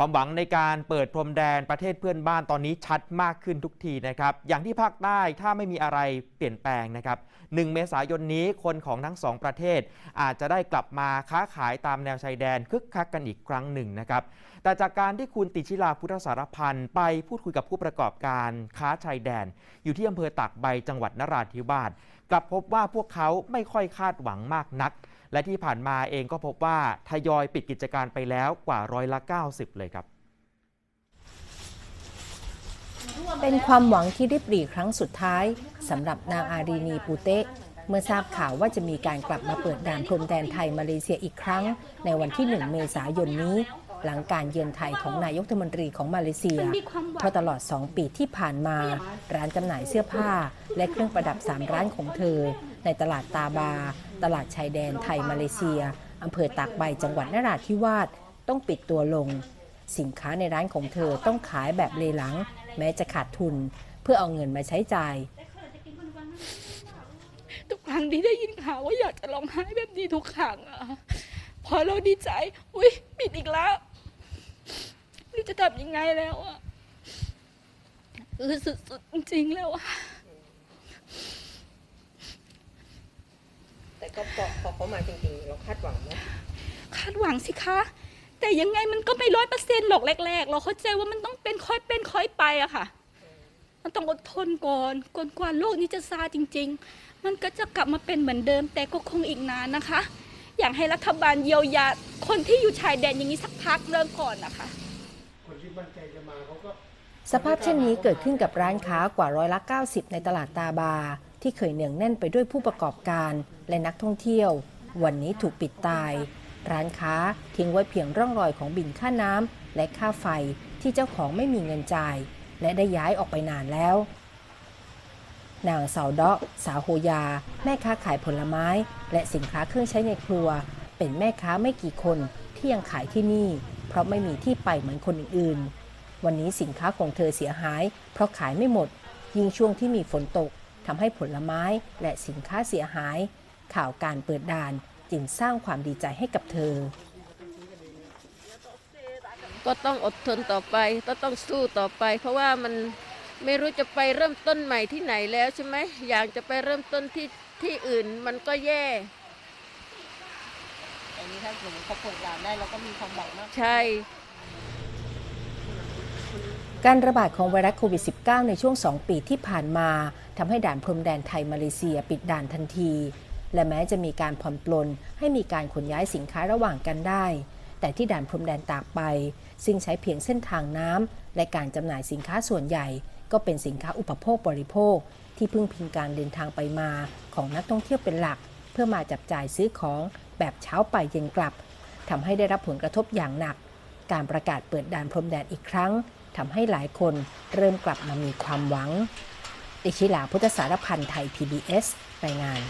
ความหวังในการเปิดพรมแดนประเทศเพื่อนบ้านตอนนี้ชัดมากขึ้นทุกทีนะครับ อย่างที่ภาคใต้ถ้าไม่มีอะไรเปลี่ยนแปลงนะครับ 1 เมษายนนี้คนของทั้งสองประเทศ อาจจะได้กลับมาค้าขายตามแนวชายแดนคึกคักกันอีกครั้งหนึ่งนะครับ แต่จากการที่คุณติชิลาพุทธสารพันธ์ไปพูดคุยกับผู้ประกอบการค้าชายแดน อยู่ที่อำเภอตากใบจังหวัดนราธิวาส กลับพบว่าพวกเขาไม่ค่อยคาดหวังมากนัก และที่ผ่านมาเองก็พบว่าทยอยปิดกิจการไปแล้วกว่าร้อยละ 90 เลยครับเป็นความหวังที่ริบหรี่ครั้งสุดท้ายสำหรับนางอารีนีปูเตะเมื่อทราบข่าวว่าจะมีการกลับมาเปิดด่านพรมแดนไทยมาเลเซียอีกครั้ง ในวันที่ 1 เมษายนนี้ หลังการเยือนไทยของนายกรัฐมนตรีของมาเลเซีย เพราะตลอด 2 ปีที่ผ่านมา ร้านจำหน่ายเสื้อผ้า และเครื่องประดับ 3 ร้านของเธอ ในตลาดตาบา ตลาดชายแดนไทยมาเลเซียอำเภอตากใบจังหวัดนราธิวาสต้องปิดตัวลง สินค้าในร้านของเธอต้องขายแบบเลหลัง แม้จะขาดทุน เพื่อเอาเงินมาใช้จ่าย ทุกครั้งที่ได้ยินข่าวว่าอยากจะร้องไห้แบบนี้ทุกครั้งอะพอเราดีใจ อุ้ยปิดอีกแล้ว ไม่รู้จะทำยังไงแล้วอะคือสุดๆจริงๆแล้วอะแต่ก็พอพอเขามาจริงๆเราคาดหวังไหมคาดหวังสิคะ แต่ยังไงมันก็ไม่ร้อยเปอร์เซ็นต์หรอกแรก ๆ เราเข้าใจว่ามันต้องเป็นค่อยเป็นค่อยไปอะค่ะ มันต้องอดทนก่อนก่อนกว่าโลกนี้จะซาจริง ๆ มันก็จะกลับมาเป็นเหมือนเดิม แต่ก็คงอีกนานนะคะ อยากให้รัฐบาลเยียวยาคนที่อยู่ชายแดนอย่างนี้สักพักเริ่มก่อนนะคะคนที่ มั่นใจจะมาเขาก็สภาพเช่นนี้เกิดขึ้นกับร้านค้ากว่าร้อยละ 90 ในตลาดตาบา ที่เคยเนืองแน่นไปด้วยผู้ประกอบการและนักท่องเที่ยว วันนี้ถูกปิดตาย ร้านค้าทิ้งไว้เพียงร่องรอยของบินค่าน้ำและค่าไฟที่เจ้าของไม่มีเงินจ่าย และได้ย้ายออกไปนานแล้ว นางสาวเดาะสาโฮยา แม่ค้าขายผลไม้ และสินค้าเครื่องใช้ในครัว เป็นแม่ค้าไม่กี่คนที่ยังขายที่นี่ เพราะไม่มีที่ไปเหมือนคนอื่นๆ วันนี้สินค้าของเธอเสียหาย เพราะขายไม่หมด ยิ่งช่วงที่มีฝนตกทำให้ผลไม้และสินค้าเสียหาย ข่าวการเปิดด่านจึงสร้างความดีใจให้กับเธอ ก็ต้องอดทนต่อไปก็ต้องสู้ต่อไป เพราะว่ามันไม่รู้จะไปเริ่มต้นใหม่ที่ไหนแล้วใช่ไหมอยากจะไปเริ่มต้นที่ที่อื่นมันก็แย่ นนี้ถ้าสมมติเขาเปิดร้านได้เราก็มีความหวังมากใช่ การระบาดของไวรัสโควิด -19 ในช่วง 2 ปีที่ผ่านมาทำให้ด่านพรมแดนไทยมาเลเซียปิดด่านทันที และแม้จะมีการผ่อนปลนให้มีการขนย้ายสินค้าระหว่างกันได้ แต่ที่ด่านพรมแดนตากใบซึ่งใช้เพียงเส้นทางน้ำและการจำหน่ายสินค้าส่วนใหญ่ ก็เป็นสินค้าอุปโภคบริโภค ที่พึ่งพิงการเดินทางไปมาของนักท่องเที่ยวเป็นหลักเพื่อมาจับจ่ายซื้อของแบบเช้าไปเย็นกลับทำให้ได้รับผลกระทบอย่างหนัก การประกาศเปิดด่านพรมแดนอีกครั้งทำให้หลายคนเริ่มกลับมามีความหวัง อิชิลาพุทธสารพันธ์ไทย PBS รายงาน